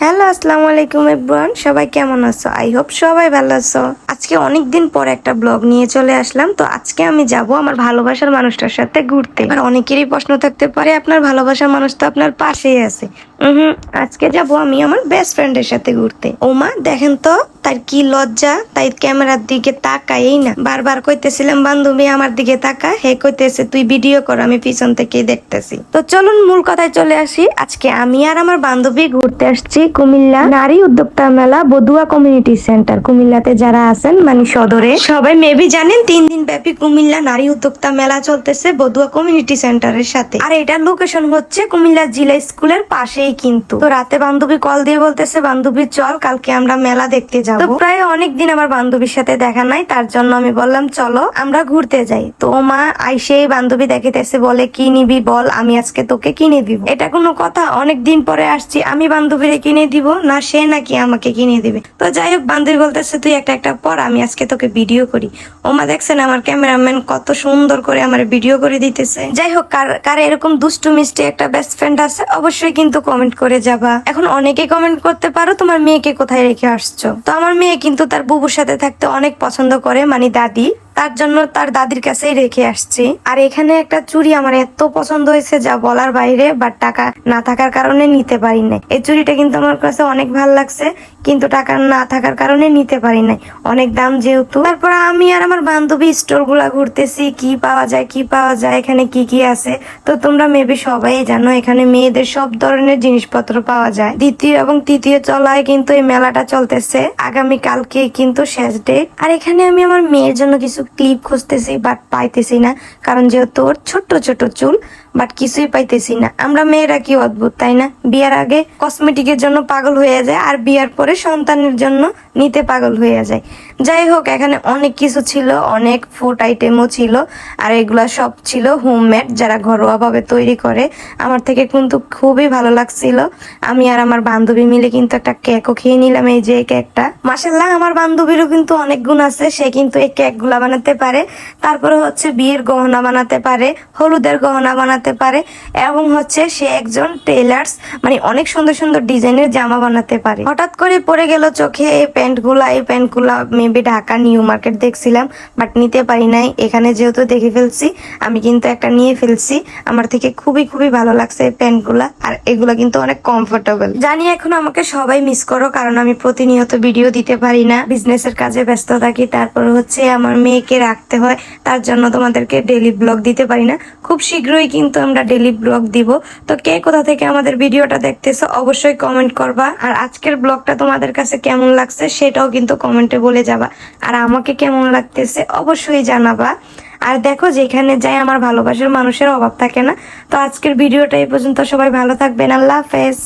Hello, আসসালামু আলাইকুম everyone সবাই কেমন আছো? আই হোপ সবাই ভালো আছো। আজকে অনেক দিন পর একটা ব্লগ নিয়ে চলে আসলাম। তো আজকে আমি যাব আমার ভালোবাসার মানুষটার সাথে ঘুরতে। আর অনেকেরই প্রশ্ন থাকতে পারে, আপনার ভালোবাসার মানুষ তো আপনার পাশেই আছে। হুম আজকে যাব আমি আমার বেস্ট ফ্রেন্ডের সাথে ঘুরতে। ওমা দেখেন তো, তার কি লজ্জা তাই ক্যামেরার দিকে তাকাই না। বারবার কইতেছিলাম, বান্ধবী, আমার দিকে তাকা। হে কইতেছে, তুই ভিডিও কর, আমি পিছন থেকেই দেখতেছি। তো চলুন, মূল কথায় চলে আসি। আজকে আমি আর আমার বান্ধবী ঘুরতে আসছি কুমিল্লা নারী উদ্যোক্তা মেলা বদুয়া কমিউনিটি সেন্টার। কুমিল্লাতে যারা আছেন মানে সদরে। সবাই মেবি জানেন, তিন দিন ব্যাপী কুমিল্লা নারী উদ্যোক্তা মেলা চলতেছে বদুয়া কমিউনিটি সেন্টারের সাথে। আর এটার লোকেশন হচ্ছে কুমিল্লা জিলা স্কুলের পাশেই কিন্তু। তো রাতে বান্ধবী কল দিয়ে বলতেছে, বান্ধবী, চল, কালকে আমরা মেলা দেখতে যাব। প্রায় অনেক দিন আমার বান্ধবীর সাথে দেখা নাই, তার জন্য আমি বললাম, চলো, আমরা ঘুরতে যাই। তো মা আইসেই বান্ধবী দেখিতেছে বলে, কি নিবি বল, আমি আজকে তোকে কিনে দিব। এটা কোনো কথা অনেক দিন পরে আসছি, আমি বান্ধবীরে কিনে দিব? না, সে নাকি আমাকে কিনে দিবে। তো যাই হোক বান্ধবী বলতেছে, তুই একটা একটা পর আমি আজকে তোকে ভিডিও করি। ওমা দেখছেন আমার ক্যামেরাম্যান কত সুন্দর করে আমার ভিডিও করে দিতেছে। যাই হোক কার কার এরকম দুষ্টু, মিষ্টি একটা বেস্ট ফ্রেন্ড আছে, অবশ্যই কিন্তু কমেন্ট করে যাবা। এখন অনেকে কমেন্ট করতে পারো, তোমার মেয়েকে কোথায় রেখে আসছো? তো আমার মেয়ে কিন্তু তার বুবুর সাথে থাকতে অনেক পছন্দ করে মানে দাদি। তার জন্য তার দাদির কাছেই রেখে আসছি। আর এখানে একটা চুড়ি আমার এত পছন্দ হয়েছে যা বলার বাইরে বাট টাকা না থাকার কারণে নিতে পারি নাই। এই চুড়িটা কিন্তু আমার কাছে অনেক ভালো লাগছে, কিন্তু টাকা না থাকার কারণে নিতে পারি নাই। অনেক দাম যেহেতু। তারপর আমি আর আমার বান্ধবী স্টোরগুলা ঘুরতেছি, কি পাওয়া যায়, কি পাওয়া যায়, এখানে কি কি আছে? তো তোমরা মেবি সবাই জানো, এখানে মেয়েদের সব ধরনের জিনিসপত্র পাওয়া যায়। দ্বিতীয় এবং তৃতীয় চলায় কিন্তু এই মেলাটা চলতেছে। আগামী কালকে কিন্তু শেষ ডেট আর এখানে আমি আমার মেয়ের জন্য কিছু ক্লিপ খুঁজতেছি বাট পাইতেছি না। কারণ যেহেতু ওর ছোট্ট ছোট চুল বাট কিছুই পাইতেছি না। আমরা মেয়েরা কি অদ্ভুত, তাই না? বিয়ার আগে কসমেটিকের জন্য পাগল হয়ে যায়, আর বিয়ার পরে সন্তানের জন্য নিতে পাগল হয়ে যায়। যাই হোক, এখানে অনেক কিছু ছিল, অনেক ফুড আইটেমও ছিল, আর এগুলা সব ছিল হোমমেড যারা ঘরোয়াভাবে তৈরি করে। আমার থেকে কিন্তু খুবই ভালো লাগছিল। আমি আর আমার বান্ধবী মিলে কিন্তু একটা কেকও খেয়ে নিলাম এই যে কেকটা মাসাল্লাহ আমার বান্ধবীরও কিন্তু অনেক গুণ আছে, সে কিন্তু এই কেকগুলা বানাতে পারে। তারপরে হচ্ছে বিয়ের গহনা বানাতে পারে, হলুদের গহনা বানাতে পারে এবং হচ্ছে সে একজন টেলার্স মানে অনেক সুন্দর সুন্দর ডিজাইনের জামা বানাতে পারে। হঠাৎ করে পড়ে গেল চোখে এই প্যান্টগুলা এই প্যান্টগুলা মেবি ঢাকা, নিউ মার্কেট দেখছিলাম বাট নিতে পারি নাই। এখানে যেহেতু দেখে ফেলছি, আমি কিন্তু একটা নিয়ে ফেলছি। আমার থেকে খুবই খুবই ভালো লাগছে এই প্যান্টগুলা আর এগুলা কিন্তু অনেক কমফোর্টেবল জানি এখন আমাকে সবাই মিস করো, কারণ আমি প্রতিনিয়ত ভিডিও দিতে পারি না। বিজনেসের কাজে ব্যস্ত থাকি, তারপর হচ্ছে আমার মেয়েকে রাখতে হয়, তার জন্য তোমাদেরকে ডেলি ব্লগ দিতে পারি না। খুব শীঘ্রই কিন্তু আমরা ডেলি ব্লগ দিব। তো কে কোথা থেকে আমাদের ভিডিওটা দেখতেছো অবশ্যই কমেন্ট করবা। আর আজকের ব্লগটা তোমাদের কাছে কেমন লাগছে সেটাও কিন্তু কমেন্টে বলে যাবা। আর আমাকে কেমন লাগতেছে অবশ্যই জানাবা। আর দেখো যেখানে যাই আমার ভালোবাসার মানুষের অভাব থাকে না। তো আজকের ভিডিওটা এই পর্যন্ত। সবাই ভালো থাকবেন। আল্লাহ হাফেজ।